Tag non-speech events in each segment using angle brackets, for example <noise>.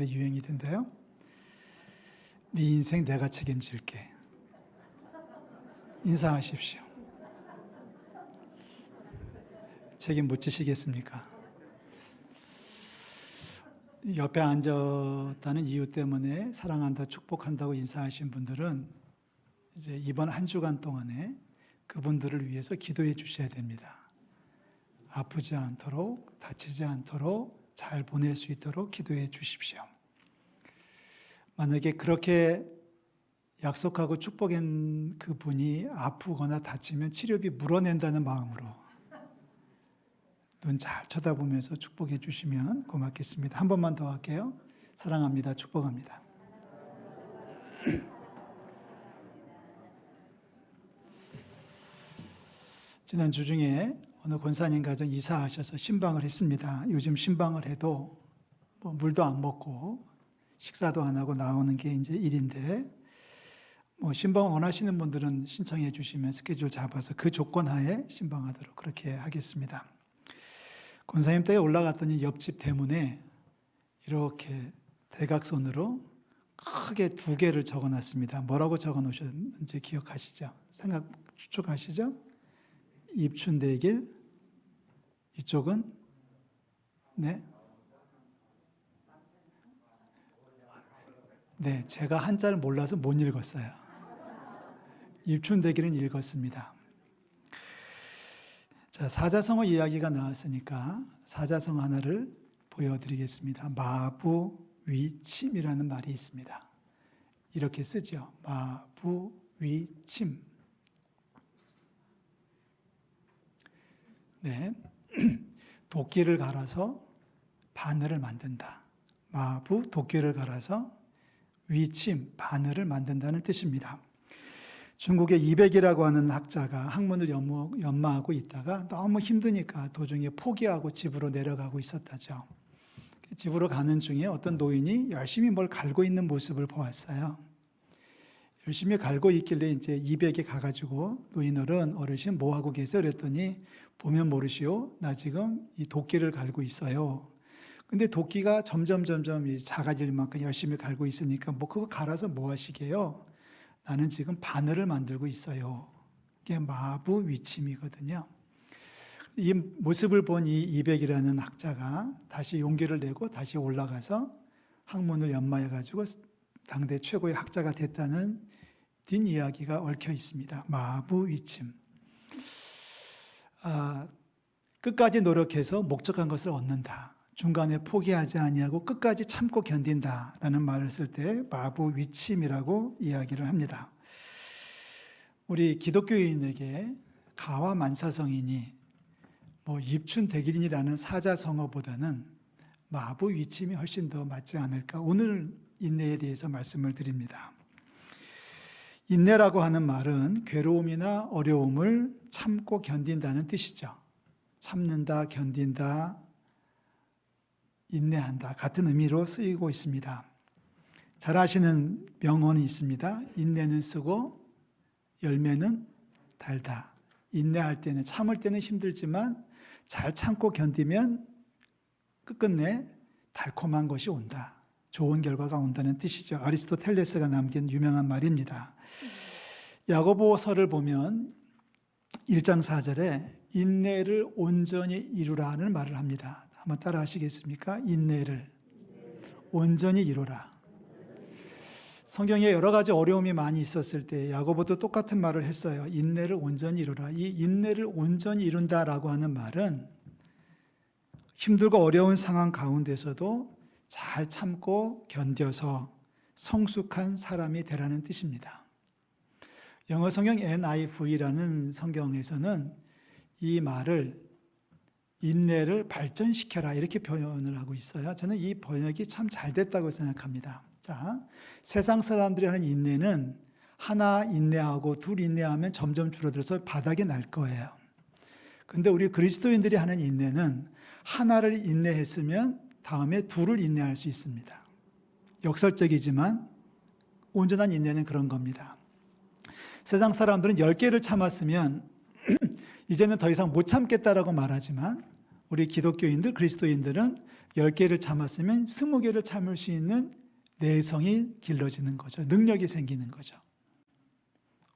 말이 유행이던데요. 네 인생 내가 책임질게. 인사하십시오. 책임 못 지시겠습니까? 옆에 앉았다는 이유 때문에 사랑한다, 축복한다고 인사하신 분들은 이제 이번 한 주간 동안에 그분들을 위해서 기도해 주셔야 됩니다. 아프지 않도록, 다치지 않도록 잘 보낼 수 있도록 기도해 주십시오. 만약에 그렇게 약속하고 축복한 그분이 아프거나 다치면 치료비 물어낸다는 마음으로 눈 잘 쳐다보면서 축복해 주시면 고맙겠습니다. 한 번만 더 할게요. 사랑합니다. 축복합니다. <clears throat> 지난 주 중에 어느 권사님 가정 이사하셔서 신방을 했습니다. 요즘 신방을 해도 뭐 물도 안 먹고 식사도 안 하고 나오는 게 이제 일인데 뭐 신방 원하시는 분들은 신청해 주시면 스케줄 잡아서 그 조건 하에 신방하도록 그렇게 하겠습니다. 권사님 댁에 올라갔더니 옆집 대문에 이렇게 대각선으로 크게 두 개를 적어 놨습니다. 뭐라고 적어 놓으셨는지 기억하시죠? 생각 추측하시죠? 입춘대길 이쪽은 네. 네, 제가 한자를 몰라서 못 읽었어요. 입춘대길은 읽었습니다. 자, 사자성어 이야기가 나왔으니까 사자성어 하나를 보여드리겠습니다. 마부위침이라는 말이 있습니다. 이렇게 쓰죠. 마부위침. 네. <clears throat> 도끼를 갈아서 바늘을 만든다. 마부 도끼를 갈아서 위침 바늘을 만든다는 뜻입니다. 중국의 이백이라고 하는 학자가 학문을 연무, 연마 하고 있다가 너무 힘드니까 도중에 포기하고 집으로 내려가고 있었다죠. 집으로 가는 중에 어떤 노인이 열심히 뭘 갈고 있는 모습을 보았어요. 열심히 갈고 있길래 이제 이백에 가가지고 노인어른 어르신 뭐 하고 계세요? 그랬더니 보면 모르시오. 나 지금 이 도끼를 갈고 있어요. 근데 도끼가 점점 점점 작아질 만큼 열심히 갈고 있으니까 뭐 그거 갈아서 뭐 하시게요? 나는 지금 바늘을 만들고 있어요. 이게 마부 위침이거든요. 이 모습을 본 이 이백이라는 학자가 다시 용기를 내고 다시 올라가서 학문을 연마해 가지고 당대 최고의 학자가 됐다는 뒷 이야기가 얽혀 있습니다. 마부 위침. 아, 끝까지 노력해서 목적한 것을 얻는다. 중간에 포기하지 아니하고 끝까지 참고 견딘다라는 말을 쓸 때 마부 위침이라고 이야기를 합니다. 우리 기독교인에게 가와 만사성인이 뭐 입춘대길인이라는 사자성어보다는 마부 위침이 훨씬 더 맞지 않을까 오늘 인내에 대해서 말씀을 드립니다. 인내라고 하는 말은 괴로움이나 어려움을 참고 견딘다는 뜻이죠. 참는다, 견딘다, 인내한다. 같은 의미로 쓰이고 있습니다. 잘 아시는 명언이 있습니다. 인내는 쓰고 열매는 달다. 인내할 때는, 참을 때는 힘들지만 잘 참고 견디면 끝끝내 달콤한 것이 온다. 좋은 결과가 온다는 뜻이죠. 아리스토텔레스가 남긴 유명한 말입니다. 야고보서를 보면 1장 4절에 인내를 온전히 이루라는 말을 합니다. 한번 따라 하시겠습니까? 인내를 온전히 이루라. 성경에 여러 가지 어려움이 많이 있었을 때 야고보도 똑같은 말을 했어요. 인내를 온전히 이루라. 이 인내를 온전히 이룬다라고 하는 말은 힘들고 어려운 상황 가운데서도 잘 참고 견뎌서 성숙한 사람이 되라는 뜻입니다. 영어 성경 NIV라는 성경에서는 이 말을 인내를 발전시켜라 이렇게 표현을 하고 있어요. 저는 이 번역이 참 잘 됐다고 생각합니다. 자, 세상 사람들이 하는 인내는 하나 인내하고 둘 인내하면 점점 줄어들어서 바닥에 날 거예요. 근데 우리 그리스도인들이 하는 인내는 하나를 인내했으면 다음에 둘을 인내할 수 있습니다. 역설적이지만 온전한 인내는 그런 겁니다. 세상 사람들은 10개를 참았으면 <clears throat> 이제는 더 이상 못 참겠다라고 말하지만 우리 기독교인들, 그리스도인들은 10개를 참았으면 20개를 참을 수 있는 내성이 길러지는 거죠. 능력이 생기는 거죠.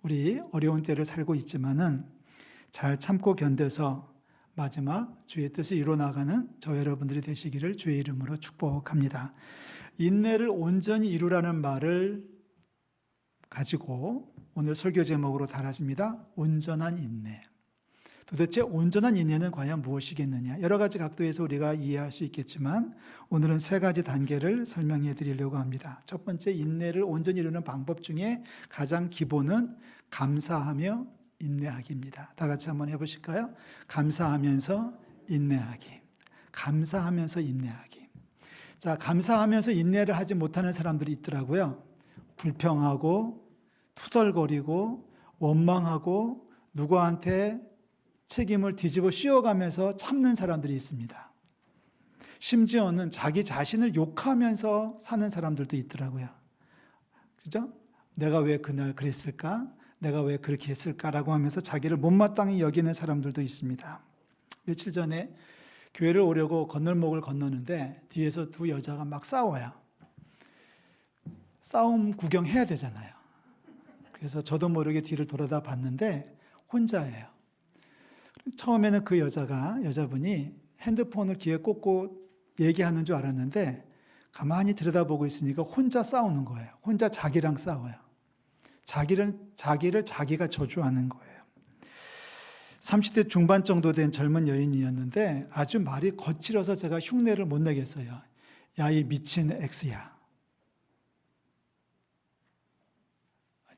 우리 어려운 때를 살고 있지만은 잘 참고 견뎌서 마지막 주의 뜻을 이뤄나가는 저 여러분들이 되시기를 주의 이름으로 축복합니다. 인내를 온전히 이루라는 말을 가지고 오늘 설교 제목으로 달았습니다. 온전한 인내. 도대체 온전한 인내는 과연 무엇이겠느냐? 여러 가지 각도에서 우리가 이해할 수 있겠지만 오늘은 세 가지 단계를 설명해 드리려고 합니다. 첫 번째 인내를 온전히 이루는 방법 중에 가장 기본은 감사하며 인내하기입니다. 다 같이 한번 해 보실까요? 감사하면서 인내하기. 감사하면서 인내하기. 자, 감사하면서 인내를 하지 못하는 사람들이 있더라고요. 불평하고 투덜거리고 원망하고 누구한테 책임을 뒤집어 씌워가면서 참는 사람들이 있습니다. 심지어는 자기 자신을 욕하면서 사는 사람들도 있더라고요. 그죠? 내가 왜 그날 그랬을까? 내가 왜 그렇게 했을까라고 하면서 자기를 못마땅히 여기는 사람들도 있습니다. 며칠 전에 교회를 오려고 건널목을 건너는데 뒤에서 두 여자가 막 싸워요. 싸움 구경해야 되잖아요. 그래서 저도 모르게 뒤를 돌아다 봤는데 혼자예요. 처음에는 그 여자가 여자분이 핸드폰을 귀에 꽂고 얘기하는 줄 알았는데 가만히 들여다보고 있으니까 혼자 싸우는 거예요. 혼자 자기랑 싸워요. 자기를 자기를 자기가 저주하는 거예요. 30대 중반 정도 된 젊은 여인이었는데 아주 말이 거칠어서 제가 흉내를 못 내겠어요. 야 이 미친 엑스야.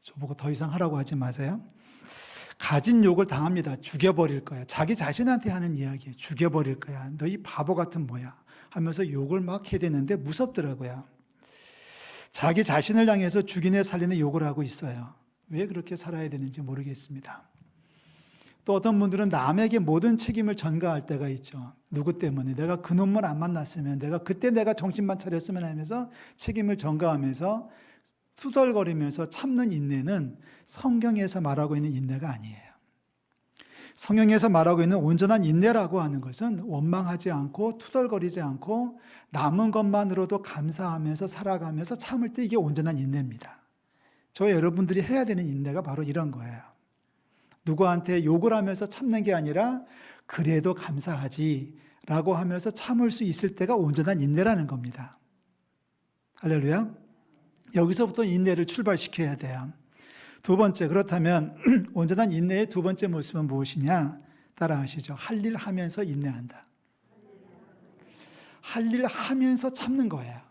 저보고 더 이상 하라고 하지 마세요. 가진 욕을 당합니다. 죽여버릴 거야. 자기 자신한테 하는 이야기예요. 죽여버릴 거야. 너희 바보 같은 뭐야. 하면서 욕을 막 해야 되는데 무섭더라고요. 자기 자신을 향해서 죽이네 살리네 욕을 하고 있어요. 왜 그렇게 살아야 되는지 모르겠습니다. 또 어떤 분들은 남에게 모든 책임을 전가할 때가 있죠. 누구 때문에 내가 그놈을 안 만났으면 내가 그때 내가 정신만 차렸으면 하면서 책임을 전가하면서 투덜거리면서 참는 인내는 성경에서 말하고 있는 인내가 아니에요. 성경에서 말하고 있는 온전한 인내라고 하는 것은 원망하지 않고 투덜거리지 않고 남은 것만으로도 감사하면서 살아가면서 참을 때 이게 온전한 인내입니다. 저 여러분들이 해야 되는 인내가 바로 이런 거예요. 누구한테 욕을 하면서 참는 게 아니라 그래도 감사하지 라고 하면서 참을 수 있을 때가 온전한 인내라는 겁니다. 할렐루야. 여기서부터 인내를 출발시켜야 돼요. 두 번째, 그렇다면 <clears throat> 온전한 인내의 두 번째 모습은 무엇이냐? 따라 하시죠. 할 일 하면서 인내한다. 할 일 하면서 참는 거예요.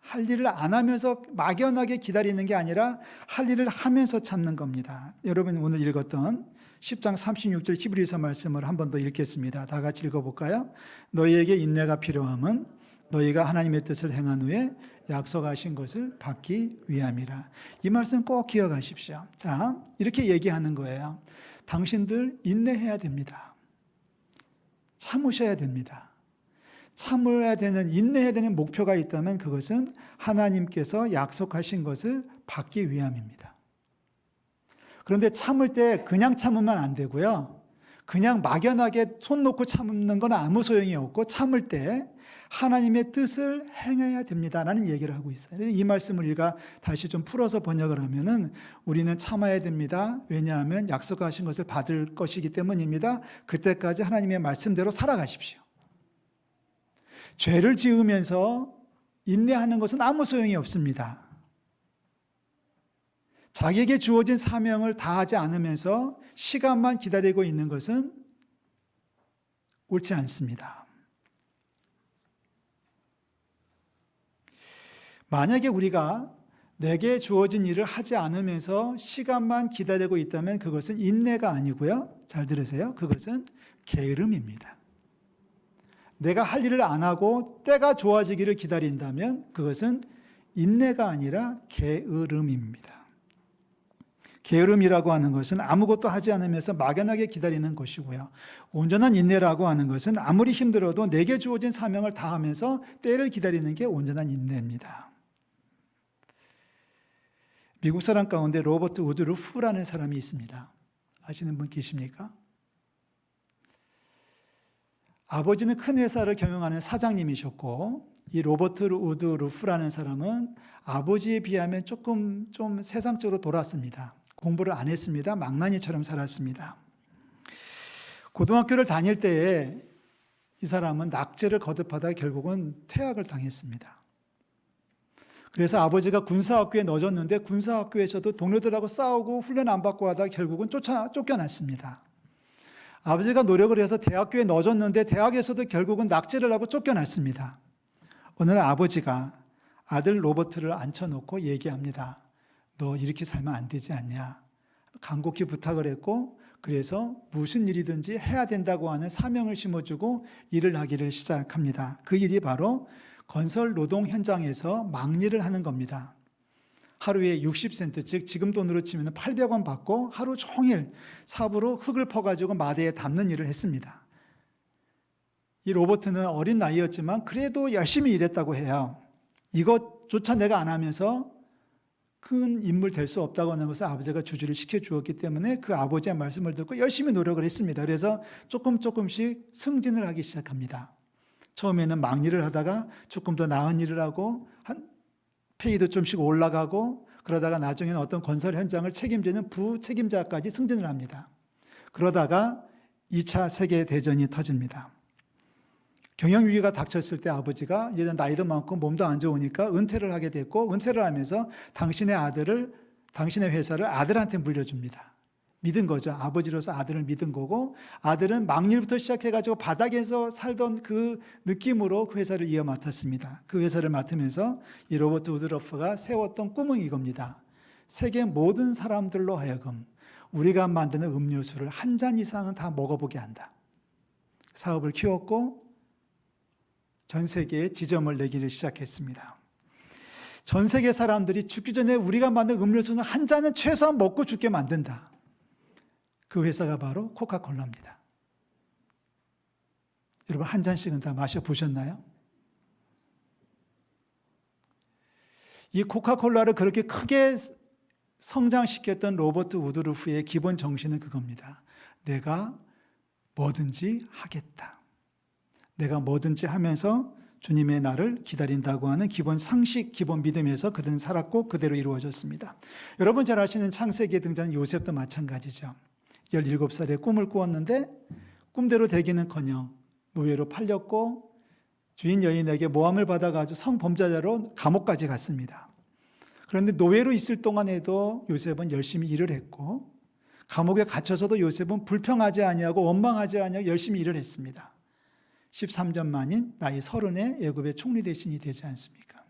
할 일을 안 하면서 막연하게 기다리는 게 아니라 할 일을 하면서 참는 겁니다. 여러분 오늘 읽었던 10장 36절 히브리서 말씀을 한 번 더 읽겠습니다. 다 같이 읽어볼까요? 너희에게 인내가 필요함은 너희가 하나님의 뜻을 행한 후에 약속하신 것을 받기 위함이라. 이 말씀 꼭 기억하십시오. 자, 이렇게 얘기하는 거예요. 당신들 인내해야 됩니다. 참으셔야 됩니다. 참아야 되는, 인내해야 되는 목표가 있다면 그것은 하나님께서 약속하신 것을 받기 위함입니다. 그런데 참을 때 그냥 참으면 안 되고요. 그냥 막연하게 손 놓고 참는 건 아무 소용이 없고 참을 때 하나님의 뜻을 행해야 됩니다라는 얘기를 하고 있어요. 이 말씀을 우리가 다시 좀 풀어서 번역을 하면은 우리는 참아야 됩니다. 왜냐하면 약속하신 것을 받을 것이기 때문입니다. 그때까지 하나님의 말씀대로 살아가십시오. 죄를 지으면서 인내하는 것은 아무 소용이 없습니다. 자기에게 주어진 사명을 다하지 않으면서 시간만 기다리고 있는 것은 옳지 않습니다. 만약에 우리가 내게 주어진 일을 하지 않으면서 시간만 기다리고 있다면 그것은 인내가 아니고요. 잘 들으세요. 그것은 게으름입니다. 내가 할 일을 안 하고 때가 좋아지기를 기다린다면 그것은 인내가 아니라 게으름입니다. 게으름이라고 하는 것은 아무것도 하지 않으면서 막연하게 기다리는 것이고요. 온전한 인내라고 하는 것은 아무리 힘들어도 내게 주어진 사명을 다하면서 때를 기다리는 게 온전한 인내입니다. 미국 사람 가운데 로버트 우드 루프라는 사람이 있습니다. 아시는 분 계십니까? 아버지는 큰 회사를 경영하는 사장님이셨고 이 로버트 우드 루프라는 사람은 아버지에 비하면 조금 좀 세상적으로 돌았습니다. 공부를 안 했습니다. 망나니처럼 살았습니다. 고등학교를 다닐 때에 이 사람은 낙제를 거듭하다 결국은 퇴학을 당했습니다. 그래서 아버지가 군사학교에 넣어줬는데 군사학교에서도 동료들하고 싸우고 훈련 안 받고 하다 결국은 쫓아 쫓겨났습니다. 아버지가 노력을 해서 대학교에 넣어줬는데 대학에서도 결국은 낙제를 하고 쫓겨났습니다. 날 아버지가 아들 로버트를 앉혀놓고 얘기합니다. 너 이렇게 살면 안 되지 않냐? 간곡히 부탁을 했고 그래서 무슨 일이든지 해야 된다고 하는 사명을 심어주고 일을 하기를 시작합니다. 그 일이 바로 건설 노동 현장에서 막일을 하는 겁니다. 하루에 60센트, 즉 지금 돈으로 치면 800원 받고 하루 종일 삽으로 흙을 퍼가지고 마대에 담는 일을 했습니다. 이 로버트는 어린 나이였지만 그래도 열심히 일했다고 해요. 이것조차 내가 안 하면서 큰 인물 될 수 없다고 하는 것을 아버지가 주주를 시켜 주었기 때문에 그 아버지의 말씀을 듣고 열심히 노력을 했습니다. 그래서 조금 조금씩 승진을 하기 시작합니다. 처음에는 막일을 하다가 조금 더 나은 일을 하고 한 페이도 좀씩 올라가고 그러다가 나중에는 어떤 건설 현장을 책임지는 부책임자까지 승진을 합니다. 그러다가 2차 세계 대전이 터집니다. 경영 위기가 닥쳤을 때 아버지가 이제 나이도 많고 몸도 안 좋으니까 은퇴를 하게 됐고 은퇴를 하면서 당신의 아들을 당신의 회사를 아들한테 물려줍니다. 믿은 거죠. 아버지로서 아들을 믿은 거고 아들은 막일부터 시작해가지고 바닥에서 살던 그 느낌으로 그 회사를 이어 맡았습니다. 그 회사를 맡으면서 이 로버트 우드러프가 세웠던 꿈은 이겁니다. 세계 모든 사람들로 하여금 우리가 만드는 음료수를 한 잔 이상은 다 먹어보게 한다. 사업을 키웠고 전 세계에 지점을 내기를 시작했습니다. 전 세계 사람들이 죽기 전에 우리가 만든 음료수는 한 잔은 최소한 먹고 죽게 만든다. 그 회사가 바로 코카콜라입니다. 여러분 한 잔씩은 다 마셔 보셨나요? 이 코카콜라를 그렇게 크게 성장시켰던 로버트 우드루프의 기본 정신은 그겁니다. 내가 뭐든지 하겠다. 내가 뭐든지 하면서 주님의 나를 기다린다고 하는 기본 상식, 기본 믿음에서 그들은 살았고 그대로 이루어졌습니다. 여러분 잘 아시는 창세기에 등장한 요셉도 마찬가지죠. 17살에 꿈을 꾸었는데 꿈대로 되기는커녕 노예로 팔렸고 주인 여인에게 모함을 받아가지고 성범죄자로 감옥까지 갔습니다. 그런데 노예로 있을 동안에도 요셉은 열심히 일을 했고 감옥에 갇혀서도 요셉은 불평하지 아니하고 원망하지 아니하고 열심히 일을 했습니다. 13년 만인 나이 서른에 애굽의 총리 대신이 되지 않습니까?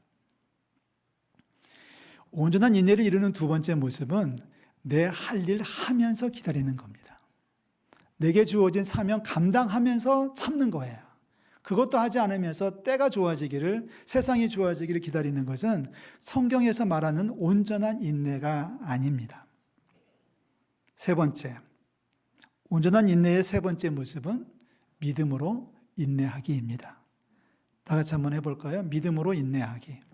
온전한 인내를 이루는 두 번째 모습은 내 할 일 하면서 기다리는 겁니다. 내게 주어진 사명 감당하면서 참는 거예요. 그것도 하지 않으면서 때가 좋아지기를 세상이 좋아지기를 기다리는 것은 성경에서 말하는 온전한 인내가 아닙니다. 세 번째, 온전한 인내의 세 번째 모습은 믿음으로 인내하기입니다. 다 같이 한번 해볼까요? 믿음으로 인내하기.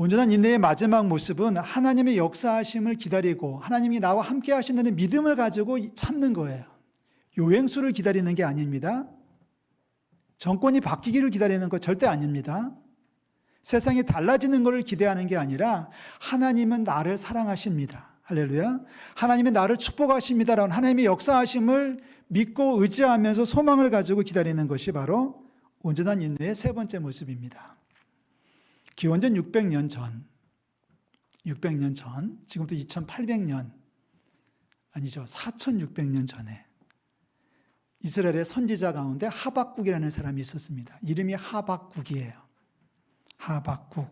온전한 인내의 마지막 모습은 하나님의 역사하심을 기다리고 하나님이 나와 함께 하신다는 믿음을 가지고 참는 거예요. 요행수를 기다리는 게 아닙니다. 정권이 바뀌기를 기다리는 것 절대 아닙니다. 세상이 달라지는 것을 기대하는 게 아니라 하나님은 나를 사랑하십니다. 할렐루야. 하나님이 나를 축복하십니다라는 하나님의 역사하심을 믿고 의지하면서 소망을 가지고 기다리는 것이 바로 온전한 인내의 세 번째 모습입니다. 기원전 600년 전, 600년 전, 지금부터 2800년, 아니죠. 4600년 전에 이스라엘의 선지자 가운데 하박국이라는 사람이 있었습니다. 이름이 하박국이에요. 하박국.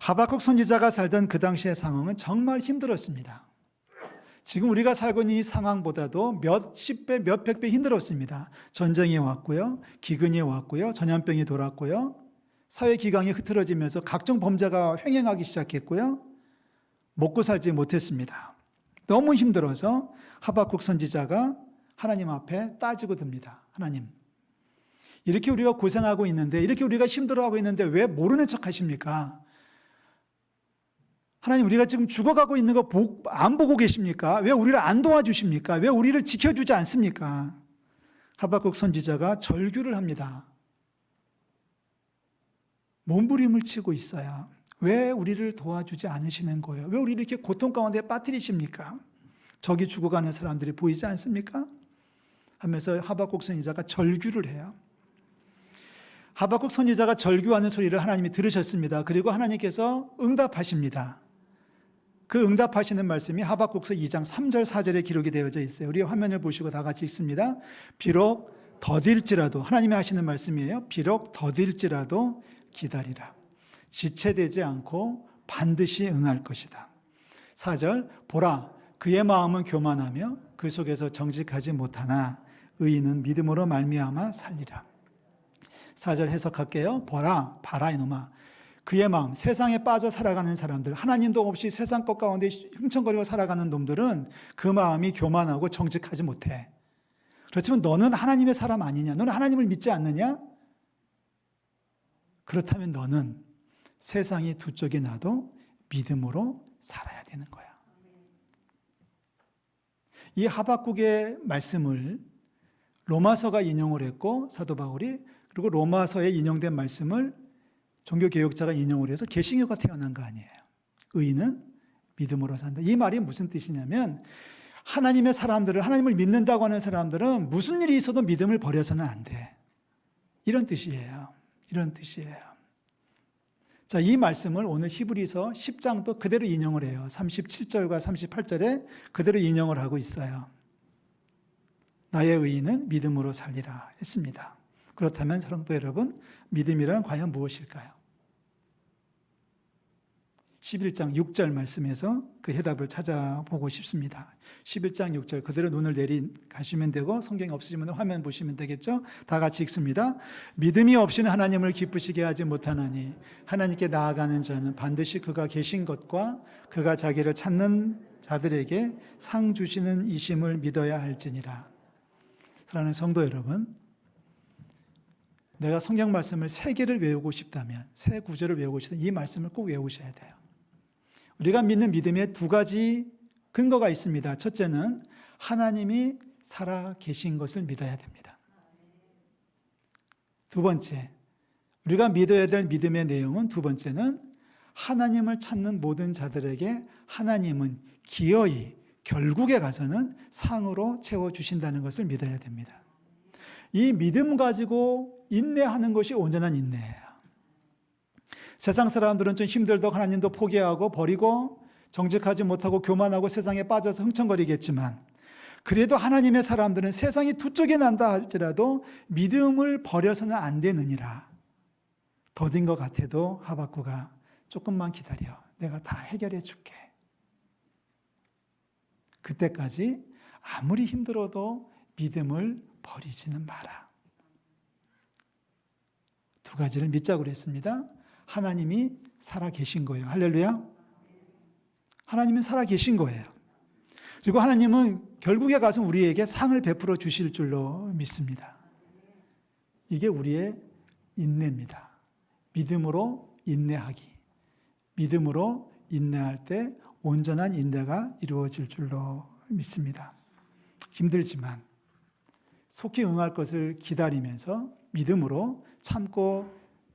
하박국 선지자가 살던 그 당시의 상황은 정말 힘들었습니다. 지금 우리가 살고 있는 이 상황보다도 몇십 배, 몇백 배 힘들었습니다. 전쟁이 왔고요. 기근이 왔고요. 전염병이 돌았고요. 사회 기강이 흐트러지면서 각종 범죄가 횡행하기 시작했고요. 먹고 살지 못했습니다. 너무 힘들어서 하박국 선지자가 하나님 앞에 따지고 듭니다. 하나님. 이렇게 우리가 고생하고 있는데, 이렇게 우리가 힘들어하고 있는데 왜 모르는 척 하십니까? 하나님 우리가 지금 죽어가고 있는 거 안 보고 계십니까? 왜 우리를 안 도와주십니까? 왜 우리를 지켜주지 않습니까? 하박국 선지자가 절규를 합니다. 몸부림을 치고 있어요. 왜 우리를 도와주지 않으시는 거예요? 왜 우리를 이렇게 고통 가운데 빠뜨리십니까? 저기 죽어가는 사람들이 보이지 않습니까? 하면서 하박국 선지자가 절규를 해요. 하박국 선지자가 절규하는 소리를 하나님이 들으셨습니다. 그리고 하나님께서 응답하십니다. 그 응답하시는 말씀이 하박국서 2장 3절 4절에 기록이 되어져 있어요. 우리 화면을 보시고 다 같이 읽습니다. 비록 더딜지라도 하나님이 하시는 말씀이에요. 비록 더딜지라도 기다리라. 지체되지 않고 반드시 응할 것이다. 4절 보라 그의 마음은 교만하며 그 속에서 정직하지 못하나 의인은 믿음으로 말미암아 살리라. 4절 해석할게요. 보라 봐라 이놈아 그의 마음 세상에 빠져 살아가는 사람들 하나님도 없이 세상 것 가운데 흥청거리고 살아가는 놈들은 그 마음이 교만하고 정직하지 못해. 그렇지만 너는 하나님의 사람 아니냐? 너는 하나님을 믿지 않느냐? 그렇다면 너는 세상이 두 쪽이 나도 믿음으로 살아야 되는 거야. 이 하박국의 말씀을 로마서가 인용을 했고 사도 바울이 그리고 로마서에 인용된 말씀을 종교 개혁자가 인용을 해서 개신교가 태어난 거 아니에요. 의인은 믿음으로 산다. 이 말이 무슨 뜻이냐면 하나님의 사람들을 하나님을 믿는다고 하는 사람들은 무슨 일이 있어도 믿음을 버려서는 안 돼. 이런 뜻이에요. 이런 뜻이에요. 자, 이 말씀을 오늘 히브리서 10장도 그대로 인용을 해요. 37절과 38절에 그대로 인용을 하고 있어요. 나의 의인은 믿음으로 살리라 했습니다. 그렇다면 사랑도 여러분, 믿음이란 과연 무엇일까요? 11장 6절 말씀에서 그 해답을 찾아보고 싶습니다. 11장 6절 그대로 눈을 내리 가시면 되고 성경이 없으시면 화면 보시면 되겠죠? 다 같이 읽습니다. 믿음이 없이는 하나님을 기쁘시게 하지 못하나니 하나님께 나아가는 자는 반드시 그가 계신 것과 그가 자기를 찾는 자들에게 상 주시는 이심을 믿어야 할지니라. 사랑하는 성도 여러분, 내가 성경 말씀을 세 개를 외우고 싶다면, 세 구절을 외우고 싶다면 이 말씀을 꼭 외우셔야 돼요. 우리가 믿는 믿음에 두 가지 근거가 있습니다. 첫째는 하나님이 살아 계신 것을 믿어야 됩니다. 두 번째, 우리가 믿어야 될 믿음의 내용은 두 번째는 하나님을 찾는 모든 자들에게 하나님은 기어이 결국에 가서는 상으로 채워주신다는 것을 믿어야 됩니다. 이 믿음 가지고 인내하는 것이 온전한 인내예요. 세상 사람들은 좀 힘들도 하나님도 포기하고 버리고 정직하지 못하고 교만하고 세상에 빠져서 흥청거리겠지만 그래도 하나님의 사람들은 세상이 두 쪽에 난다 할지라도 믿음을 버려서는 안 되느니라. 더딘 것 같아도 하박구가 조금만 기다려. 내가 다 해결해 줄게. 그때까지 아무리 힘들어도 믿음을 버리지는 마라. 두 가지를 믿자고 그랬습니다. 하나님이 살아 계신 거예요. 할렐루야. 하나님은 살아 계신 거예요. 그리고 하나님은 결국에 가서 우리에게 상을 베풀어 주실 줄로 믿습니다. 이게 우리의 인내입니다. 믿음으로 인내하기. 믿음으로 인내할 때 온전한 인내가 이루어질 줄로 믿습니다. 힘들지만 속히 응할 것을 기다리면서 믿음으로 참고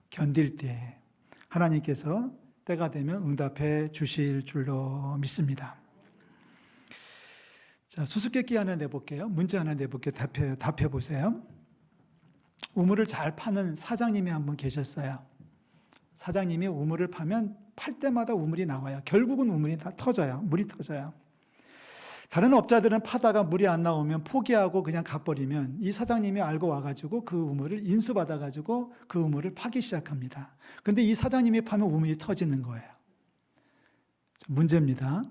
견딜 때 하나님께서 때가 되면 응답해 주실 줄로 믿습니다. 자, 수수께끼 하나 내볼게요. 문제 하나 내볼게요. 답해, 답해 보세요. 우물을 잘 파는 사장님이 한 분 계셨어요. 사장님이 우물을 파면 팔 때마다 우물이 나와요. 결국은 우물이 다 터져요. 물이 터져요. 다른 업자들은 파다가 물이 안 나오면 포기하고 그냥 가버리면 이 사장님이 알고 와가지고 그 우물을 인수받아가지고 그 우물을 파기 시작합니다. 근데 이 사장님이 파면 우물이 터지는 거예요. 문제입니다.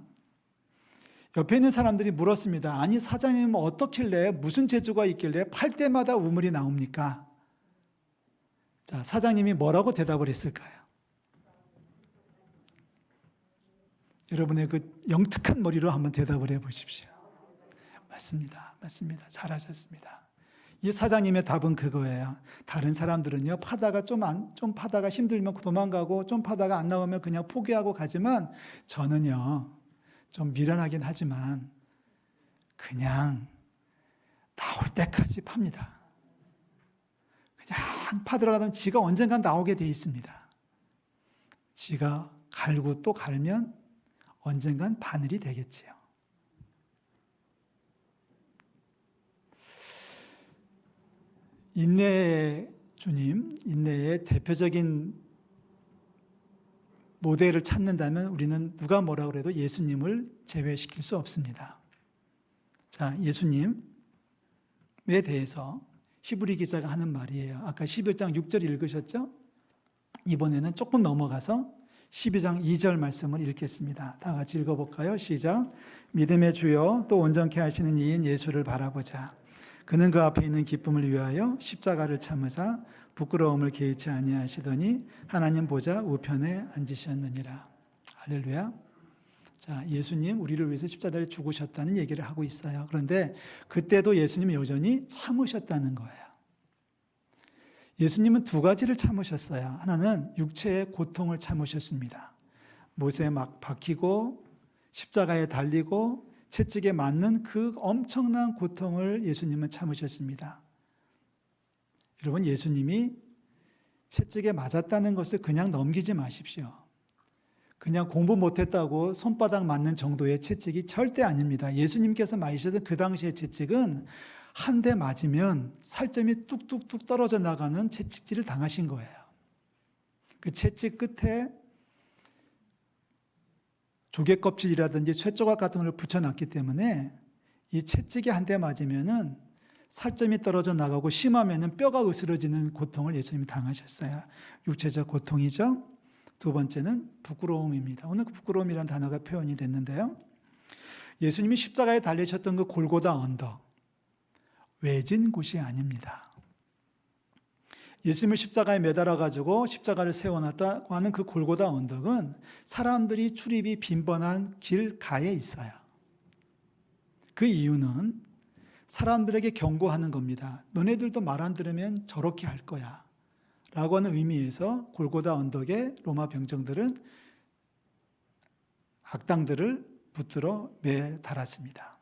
옆에 있는 사람들이 물었습니다. 아니, 사장님은 어떻길래, 무슨 재주가 있길래 팔 때마다 우물이 나옵니까? 자, 사장님이 뭐라고 대답을 했을까요? 여러분의 그 영특한 머리로 한번 대답을 해 보십시오. 맞습니다. 맞습니다. 잘하셨습니다. 이 사장님의 답은 그거예요. 다른 사람들은요, 파다가 좀 안, 좀 파다가 힘들면 도망가고, 좀 파다가 안 나오면 그냥 포기하고 가지만, 저는요, 좀 미련하긴 하지만, 그냥 나올 때까지 팝니다. 그냥 파들어가다 지가 언젠간 나오게 돼 있습니다. 지가 갈고 또 갈면 언젠간 바늘이 되겠지요. 인내의 주님, 인내의 대표적인 모델을 찾는다면 우리는 누가 뭐라 그래도 예수님을 제외시킬 수 없습니다. 자, 예수님에 대해서 히브리 기자가 하는 말이에요. 아까 11장 6절 읽으셨죠? 이번에는 조금 넘어가서 12장 2절 말씀을 읽겠습니다. 다 같이 읽어볼까요? 시작. 믿음의 주여 또 온전케 하시는 이인 예수를 바라보자. 그는 그 앞에 있는 기쁨을 위하여 십자가를 참으사 부끄러움을 개의치 아니하시더니 하나님 보자 우편에 앉으셨느니라. 할렐루야. 자, 예수님 우리를 위해서 십자가에 죽으셨다는 얘기를 하고 있어요. 그런데 그때도 예수님이 여전히 참으셨다는 거예요. 예수님은 두 가지를 참으셨어요. 하나는 육체의 고통을 참으셨습니다. 못에 막 박히고 십자가에 달리고 채찍에 맞는 그 엄청난 고통을 예수님은 참으셨습니다. 여러분, 예수님이 채찍에 맞았다는 것을 그냥 넘기지 마십시오. 그냥 공부 못했다고 손바닥 맞는 정도의 채찍이 절대 아닙니다. 예수님께서 맞으셨던 그 당시의 채찍은 한 대 맞으면 살점이 뚝뚝뚝 떨어져 나가는 채찍질을 당하신 거예요. 그 채찍 끝에 조개 껍질이라든지 쇠조각 같은 걸 붙여놨기 때문에 이 채찍에 한 대 맞으면은 살점이 떨어져 나가고 심하면은 뼈가 으스러지는 고통을 예수님이 당하셨어요. 육체적 고통이죠. 두 번째는 부끄러움입니다. 오늘 그 부끄러움이라는 단어가 표현이 됐는데요. 예수님이 십자가에 달리셨던 그 골고다 언덕 외진 곳이 아닙니다. 예수님을 십자가에 매달아 가지고 십자가를 세워놨다고 하는 그 골고다 언덕은 사람들이 출입이 빈번한 길 가에 있어요. 그 이유는 사람들에게 경고하는 겁니다. 너네들도 말 안 들으면 저렇게 할 거야. 라고 하는 의미에서 골고다 언덕에 로마 병정들은 악당들을 붙들어 매달았습니다.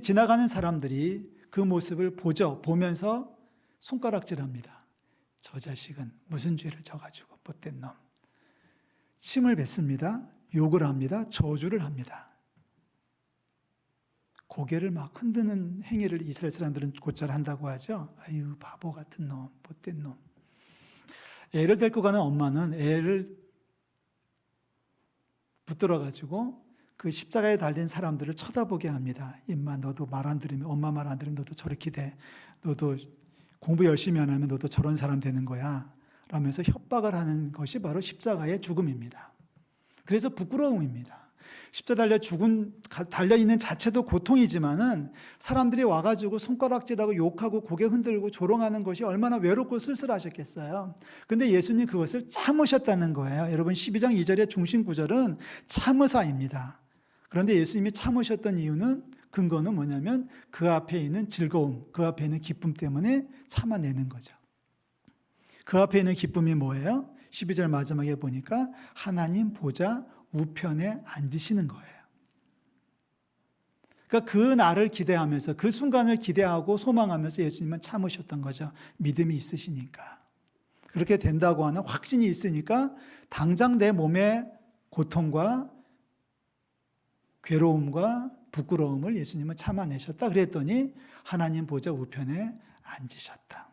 지나가는 사람들이 그 모습을 보죠. 보면서 손가락질합니다. 저 자식은 무슨 죄를 져가지고 못된 놈. 침을 뱉습니다. 욕을 합니다. 저주를 합니다. 고개를 막 흔드는 행위를 이스라엘 사람들은 곧잘 한다고 하죠. 아유 바보 같은 놈, 못된 놈. 애를 데리고 가는 엄마는 애를 붙들어 가지고 그 십자가에 달린 사람들을 쳐다보게 합니다. 임마 너도 말 안 들으면 엄마 말 안 들으면 너도 저렇게 돼. 너도 공부 열심히 안 하면 너도 저런 사람 되는 거야. 라면서 협박을 하는 것이 바로 십자가의 죽음입니다. 그래서 부끄러움입니다. 십자 달려 죽은 달려 있는 자체도 고통이지만은 사람들이 와가지고 손가락질하고 욕하고 고개 흔들고 조롱하는 것이 얼마나 외롭고 쓸쓸하셨겠어요. 근데 예수님 그것을 참으셨다는 거예요. 여러분 12장 2절의 중심 구절은 참으사입니다. 그런데 예수님이 참으셨던 이유는 근거는 뭐냐면 그 앞에 있는 즐거움, 그 앞에 있는 기쁨 때문에 참아내는 거죠. 그 앞에 있는 기쁨이 뭐예요? 12절 마지막에 보니까 하나님 보좌 우편에 앉으시는 거예요. 그러니까 그 날을 기대하면서 그 순간을 기대하고 소망하면서 예수님은 참으셨던 거죠. 믿음이 있으시니까. 그렇게 된다고 하는 확신이 있으니까 당장 내 몸의 고통과 괴로움과 부끄러움을 예수님은 참아내셨다. 그랬더니 하나님 보좌 우편에 앉으셨다.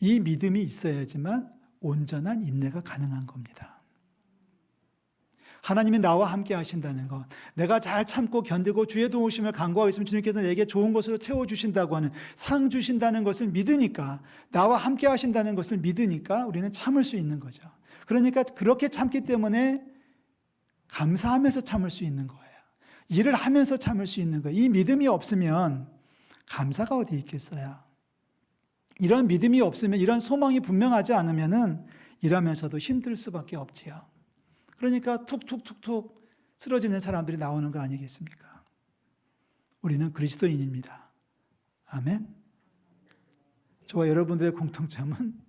이 믿음이 있어야지만 온전한 인내가 가능한 겁니다. 하나님이 나와 함께 하신다는 것, 내가 잘 참고 견디고 주의 도우심을 간구하고 있으면 주님께서 내게 좋은 것으로 채워주신다고 하는 상 주신다는 것을 믿으니까, 나와 함께 하신다는 것을 믿으니까 우리는 참을 수 있는 거죠. 그러니까 그렇게 참기 때문에 감사하면서 참을 수 있는 거예요. 일을 하면서 참을 수 있는 거예요. 이 믿음이 없으면 감사가 어디 있겠어요? 이런 믿음이 없으면 이런 소망이 분명하지 않으면은 일하면서도 힘들 수밖에 없지요. 그러니까 툭툭툭툭 쓰러지는 사람들이 나오는 거 아니겠습니까? 우리는 그리스도인입니다. 아멘. 저와 여러분들의 공통점은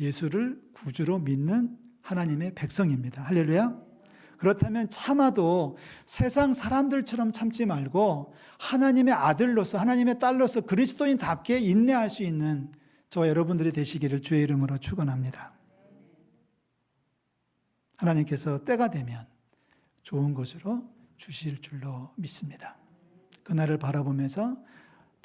예수를 구주로 믿는 하나님의 백성입니다. 할렐루야. 그렇다면 참아도 세상 사람들처럼 참지 말고 하나님의 아들로서 하나님의 딸로서 그리스도인답게 인내할 수 있는 저와 여러분들이 되시기를 주의 이름으로 축원합니다. 하나님께서 때가 되면 좋은 것으로 주실 줄로 믿습니다. 그날을 바라보면서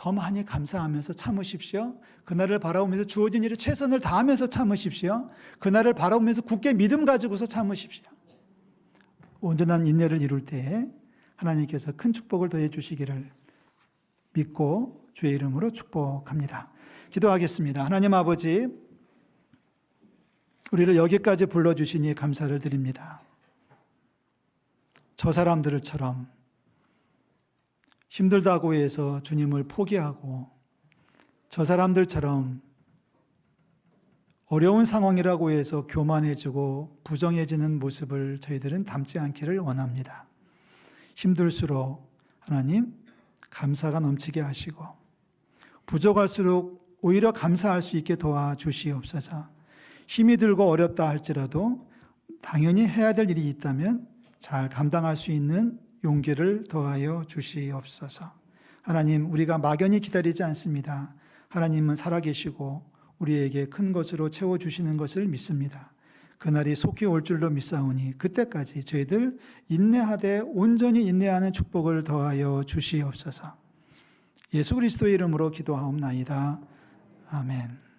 더 많이 감사하면서 참으십시오. 그날을 바라보면서 주어진 일에 최선을 다하면서 참으십시오. 그날을 바라보면서 굳게 믿음 가지고서 참으십시오. 온전한 인내를 이룰 때에 하나님께서 큰 축복을 더해 주시기를 믿고 주의 이름으로 축복합니다. 기도하겠습니다. 하나님 아버지, 우리를 여기까지 불러주시니 감사를 드립니다. 저 사람들처럼 힘들다고 해서 주님을 포기하고 저 사람들처럼 어려운 상황이라고 해서 교만해지고 부정해지는 모습을 저희들은 담지 않기를 원합니다. 힘들수록 하나님 감사가 넘치게 하시고 부족할수록 오히려 감사할 수 있게 도와주시옵소서. 힘이 들고 어렵다 할지라도 당연히 해야 될 일이 있다면 잘 감당할 수 있는 용기를 더하여 주시옵소서. 하나님, 우리가 막연히 기다리지 않습니다. 하나님은 살아계시고 우리에게 큰 것으로 채워주시는 것을 믿습니다. 그날이 속히 올 줄로 믿사오니 그때까지 저희들 인내하되 온전히 인내하는 축복을 더하여 주시옵소서. 예수 그리스도의 이름으로 기도하옵나이다. 아멘.